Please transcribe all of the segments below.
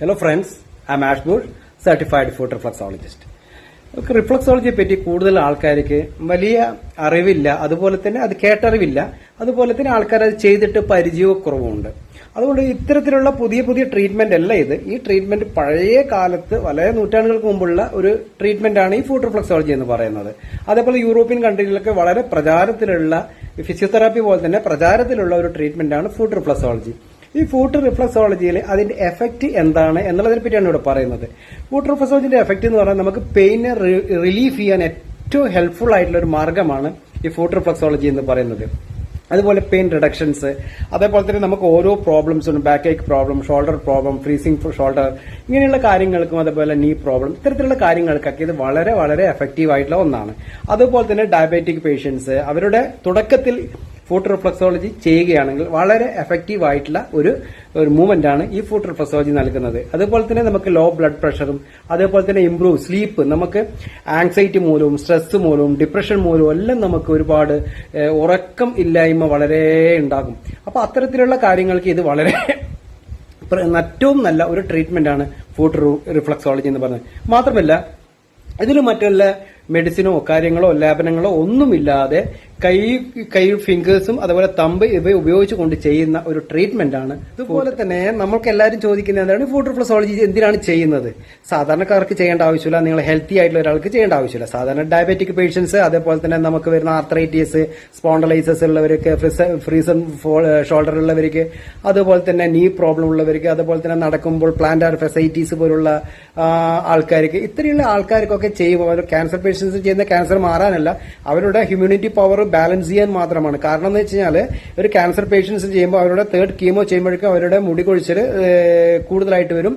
Hello friends I am ആഷ്ബൂർ certified foot reflexologist റിഫ്ലക്സോളജിയെ പറ്റി കൂടുതൽ ആൾക്കാർക്ക് വലിയ അറിവില്ല. അതുപോലെ തന്നെ അത് കേട്ടറിവില്ല. അതുപോലെ തന്നെ ആൾക്കാർ അത് ചെയ്തിട്ട് പരിചയക്കുറവുണ്ട്. അതുകൊണ്ട് ഇത്തരത്തിലുള്ള പുതിയ പുതിയ ട്രീറ്റ്മെന്റ് അല്ല ഇത്. ഈ ട്രീറ്റ്മെന്റ് പഴയ കാലത്ത് വളരെ നൂറ്റാണ്ടുകൾക്ക് മുമ്പുള്ള ഒരു ട്രീറ്റ്മെന്റ് ആണ് ഈ ഫുഡ് റിഫ്ലക്സോളജി എന്ന് പറയുന്നത്. അതേപോലെ യൂറോപ്യൻ കൺട്രികളിലൊക്കെ വളരെ പ്രചാരത്തിലുള്ള ഫിസിയോതെറാപ്പി പോലെ തന്നെ പ്രചാരത്തിലുള്ള ഒരു ട്രീറ്റ്മെന്റ് ആണ് ഫുഡ് റിഫ്ലക്സോളജി ഈ ഫൂട്ട് റിഫ്ലക്സോളജിയിൽ അതിന്റെ എഫക്റ്റ് എന്താണ് എന്നുള്ളതിനെ പറ്റിയാണ് ഇവിടെ പറയുന്നത്. ഫൂട്ട് റിഫ്ലക്സോളജിന്റെ എഫക്റ്റ് എന്ന് പറഞ്ഞാൽ നമുക്ക് പെയിനെ റിലീഫ് ചെയ്യാൻ ഏറ്റവും ഹെൽപ്ഫുൾ ആയിട്ടുള്ള ഒരു മാർഗമാണ് ഈ ഫൂട്ട് റിഫ്ലക്സോളജി എന്ന് പറയുന്നത്. അതുപോലെ പെയിൻ റിഡക്ഷൻസ് അതേപോലെ തന്നെ നമുക്ക് ഓരോ പ്രോബ്ലംസ് ഉണ്ട്. Back ache problem shoulder problem freezing shoulder ഇങ്ങനെയുള്ള കാര്യങ്ങൾക്കും അതേപോലെ നീ പ്രോബ്ലം ഇത്തരത്തിലുള്ള കാര്യങ്ങൾക്കൊക്കെ ഇത് വളരെ വളരെ എഫക്റ്റീവ് ആയിട്ടുള്ള ഒന്നാണ്. അതുപോലെ തന്നെ ഡയബറ്റിക് പേഷ്യൻസ് അവരുടെ തുടക്കത്തിൽ ഫുഡ് റിഫ്ലക്സോളജി ചെയ്യുകയാണെങ്കിൽ വളരെ എഫക്റ്റീവ് ആയിട്ടുള്ള ഒരു ഒരു മൂവ്മെന്റ് ആണ് ഈ ഫുഡ് റിഫ്ലക്സോളജി നൽകുന്നത്. അതുപോലെ തന്നെ നമുക്ക് ലോ ബ്ലഡ് പ്രഷറും അതേപോലെ തന്നെ ഇംപ്രൂവ് സ്ലീപ്പ് നമുക്ക് ആങ്സൈറ്റി മൂലവും സ്ട്രെസ് മൂലവും ഡിപ്രഷൻ മൂലവും എല്ലാം നമുക്ക് ഒരുപാട് ഉറക്കം ഇല്ലായ്മ വളരെ ഉണ്ടാകും. അപ്പൊ അത്തരത്തിലുള്ള കാര്യങ്ങൾക്ക് ഇത് വളരെ ഏറ്റവും നല്ല ഒരു ട്രീറ്റ്മെന്റ് ആണ് ഫുഡ് റിഫ്ലക്സോളജി എന്ന് പറയുന്നത് മാത്രമല്ല ഇതിൽ മറ്റുള്ള മെഡിസിനോ കാര്യങ്ങളോ ലേപനങ്ങളോ ഒന്നുമില്ലാതെ കൈ കൈ ഫിംഗേഴ്സും അതുപോലെ തമ്പ് ഇവ ഉപയോഗിച്ചുകൊണ്ട് ചെയ്യുന്ന ഒരു ട്രീറ്റ്മെന്റ് ആണ് ഇതുപോലെ തന്നെ നമ്മൾക്ക് എല്ലാവരും ചോദിക്കുന്നത് എന്താണ്? ഫുഡ് റിഫ്ലക്സോളജി എന്തിനാണ് ചെയ്യുന്നത്? സാധാരണക്കാർക്ക് ചെയ്യേണ്ട ആവശ്യമില്ല നിങ്ങൾ ഹെൽത്തി ആയിട്ടുള്ള ഒരാൾക്ക് ചെയ്യേണ്ട ആവശ്യമില്ല. സാധാരണ ഡയബറ്റിക് പേഷ്യൻസ് അതേപോലെ തന്നെ നമുക്ക് വരുന്ന ആർത്രൈറ്റീസ് സ്പോണ്ടലൈസസ് ഉള്ളവർക്ക് ഫ്രീസൺ ഷോൾഡർ ഉള്ളവർക്ക് അതുപോലെ തന്നെ നീ പ്രോബ്ലം ഉള്ളവർക്ക് അതുപോലെ തന്നെ നടക്കുമ്പോൾ പ്ലാന്റാർ ഫെസൈറ്റീസ് പോലുള്ള ആൾക്കാർക്ക് ഇത്രയുള്ള ആൾക്കാർക്കൊക്കെ ചെയ്യുമ്പോൾ ക്യാൻസർ ക്യാൻസർ പേഷ്യൻസ് ചെയ്യുന്ന ക്യാൻസർ മാറാനല്ല അവരുടെ ഹ്യൂമിനിറ്റി പവർ ബാലൻസ് ചെയ്യാൻ മാത്രമാണ്. കാരണം എന്ന് വെച്ച് കഴിഞ്ഞാൽ ഒരു ക്യാൻസർ പേഷ്യൻസ് ചെയ്യുമ്പോൾ അവരുടെ തേർഡ് കീമോ ചെയ്യുമ്പോഴേക്കും അവരുടെ മുടി കൊഴിച്ചിൽ കൂടുതലായിട്ട് വരും.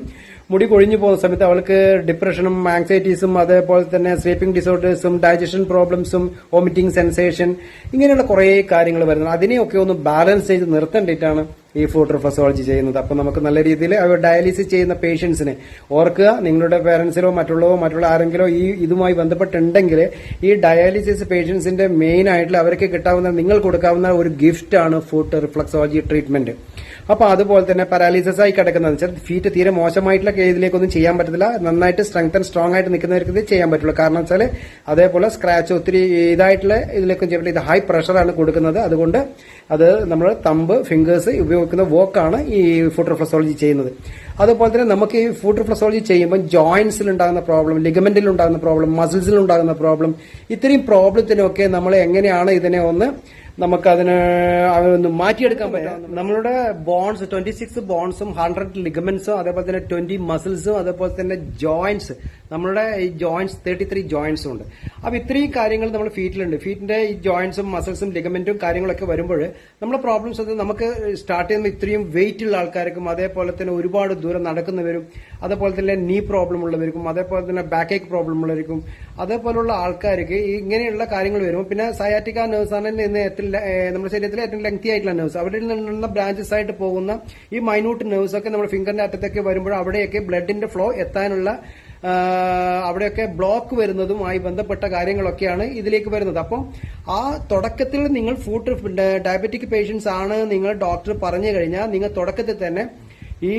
മുടി കൊഴിഞ്ഞു പോകുന്ന സമയത്ത് അവൾക്ക് ഡിപ്രഷനും ആങ്സൈറ്റീസും അതേപോലെ തന്നെ സ്ലീപ്പിംഗ് ഡിസോർഡേഴ്സും ഡൈജഷൻ പ്രോബ്ലംസും വോമിറ്റിംഗ് സെൻസേഷൻ ഇങ്ങനെയുള്ള കുറേ കാര്യങ്ങൾ വരുന്നത് അതിനെയൊക്കെ ഒന്ന് ബാലൻസ് ചെയ്ത് നിർത്തേണ്ടിയിട്ടാണ് ഈ ഫുഡ് റിഫസോളജി ചെയ്യുന്നത്. അപ്പൊ നമുക്ക് നല്ല രീതിയിൽ ഡയാലിസിസ് ചെയ്യുന്ന പേഷ്യൻസിനെ ഓർക്കുക. നിങ്ങളുടെ പേരൻസിലോ മറ്റുള്ളവോ മറ്റുള്ള ആരെങ്കിലോ ഈ ഇതുമായി ബന്ധപ്പെട്ടുണ്ടെങ്കിൽ ഈ ഡയാലിസിസ് പേഷ്യൻസിന്റെ മെയിൻ ആയിട്ട് അവർക്ക് കിട്ടാവുന്ന നിങ്ങൾ കൊടുക്കാവുന്ന ഒരു ഗിഫ്റ്റ് ആണ് ഫുഡ് റിഫ്ലക്സോളജി ട്രീറ്റ്മെന്റ് അപ്പൊ അതുപോലെ തന്നെ പാരാലിസിസ് ആയി കിടക്കുന്നത് വെച്ചാൽ ഫീറ്റ് തീരെ മോശമായിട്ടുള്ള ഇതിലേക്കൊന്നും ചെയ്യാൻ പറ്റത്തില്ല. നന്നായിട്ട് സ്ട്രെങ്ത് ആൻഡ് സ്ട്രോങ് ആയിട്ട് നിൽക്കുന്നവർക്ക് ഇത് ചെയ്യാൻ പറ്റുള്ളൂ. കാരണം വെച്ചാൽ അതേപോലെ സ്ക്രാച്ച് ഒത്തിരി ഇതായിട്ടുള്ള ഇതിലേക്കും ചെയ്യാൻ പറ്റില്ല ഇത് ഹൈ പ്രഷറാണ് കൊടുക്കുന്നത്. അതുകൊണ്ട് അത് നമ്മൾ തമ്പ് ഫിംഗേഴ്സ് ഉപയോഗിക്കുന്ന വോക്കാണ് ഈ ഫുഡ് ചെയ്യുന്നത്. അതുപോലെ തന്നെ നമുക്ക് ഈ ഫുഡ് ചെയ്യുമ്പോൾ ജോയിന്റ്സിൽ ഉണ്ടാകുന്ന പ്രോബ്ലം ലിഗമെന്റിൽ ഉണ്ടാകുന്ന പ്രോബ്ലം മസിൽസിൽ ഉണ്ടാകുന്ന പ്രോബ്ലം ഇത്രയും പ്രോബ്ലത്തിനൊക്കെ നമ്മൾ എങ്ങനെയാണ് ഇതിനെ ഒന്ന് നമുക്കതിന് ഒന്ന് മാറ്റിയെടുക്കാൻ പറ്റും നമ്മളുടെ ബോൺസ് ട്വന്റി സിക്സ് ബോൺസും ഹൺഡ്രഡ് ലിഗമെന്റ്സും അതേപോലെ തന്നെ ട്വന്റി മസിൽസും അതേപോലെ തന്നെ ജോയിന്റ്സ് നമ്മളുടെ ഈ ജോയിന്റ്സ് തേർട്ടി ത്രീ ജോയിന്റ്സും ഉണ്ട്. അപ്പൊ ഇത്രയും കാര്യങ്ങൾ നമ്മൾ ഫീറ്റിലുണ്ട് ഫീറ്റിന്റെ ഈ ജോയിന്റ്സും മസിൽസും ലിഗമെന്റും കാര്യങ്ങളൊക്കെ വരുമ്പോൾ നമ്മുടെ പ്രോബ്ലംസ് അത് നമുക്ക് സ്റ്റാർട്ട് ചെയ്യുന്ന ഇത്രയും വെയിറ്റ് ഉള്ള ആൾക്കാർക്കും അതേപോലെ തന്നെ ഒരുപാട് ദൂരം നടക്കുന്നവരും അതേപോലെ തന്നെ നീ പ്രോബ്ലം ഉള്ളവർക്കും അതേപോലെ തന്നെ ബാക്ക് ഏക്ക് പ്രോബ്ലം ഉള്ളവർക്കും അതേപോലുള്ള ആൾക്കാർക്ക് ഇങ്ങനെയുള്ള കാര്യങ്ങൾ വരും പിന്നെ സയാറ്റിക്ക നേഴ്സ് ആണ് നമ്മുടെ ശരീരത്തിലെ ഏറ്റവും ലെങ്തി ആയിട്ടുള്ള നേഴ്സ് അവിടെ നിന്നുള്ള ബ്രാഞ്ചസ് ആയിട്ട് പോകുന്ന ഈ മൈന്യൂട്ട് നേഴ്സ് ഒക്കെ നമ്മുടെ ഫിംഗറിന്റെ അറ്റത്തൊക്കെ വരുമ്പോൾ അവിടെയൊക്കെ ബ്ലഡിന്റെ ഫ്ലോ എത്താനുള്ള അവിടെയൊക്കെ ബ്ലോക്ക് വരുന്നതുമായി ബന്ധപ്പെട്ട കാര്യങ്ങളൊക്കെയാണ് ഇതിലേക്ക് വരുന്നത്. അപ്പം ആ തുടക്കത്തിൽ നിങ്ങൾ ഫുഡ് ഡയബറ്റിക് പേഷ്യൻസ് ആണ് നിങ്ങൾ ഡോക്ടർ പറഞ്ഞു കഴിഞ്ഞാൽ നിങ്ങൾ തുടക്കത്തിൽ തന്നെ ഈ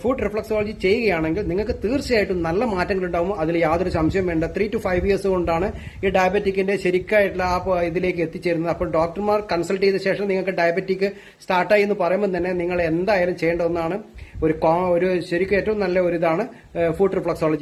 ഫുഡ് റിഫ്ലക്സോളജി ചെയ്യുകയാണെങ്കിൽ നിങ്ങൾക്ക് തീർച്ചയായിട്ടും നല്ല മാറ്റങ്ങൾ ഉണ്ടാവും അതിൽ യാതൊരു സംശയം വേണ്ട. ത്രീ ടു ഫൈവ് ഇയേഴ്സ് കൊണ്ടാണ് ഈ ഡയബറ്റിക്കിന്റെ ശരിക്കായിട്ടുള്ള ആ ഇതിലേക്ക് എത്തിച്ചേരുന്നത്. അപ്പോൾ ഡോക്ടർമാർ കൺസൾട്ട് ചെയ്ത ശേഷം നിങ്ങൾക്ക് ഡയബറ്റിക് സ്റ്റാർട്ടായി എന്ന് പറയുമ്പോൾ തന്നെ നിങ്ങൾ എന്തായാലും ചെയ്യേണ്ട ഒന്നാണ് ഒരു ഒരു ശരിക്കും ഏറ്റവും നല്ല ഒരു ഇതാണ് ഫുഡ് റിഫ്ലക്സോളജി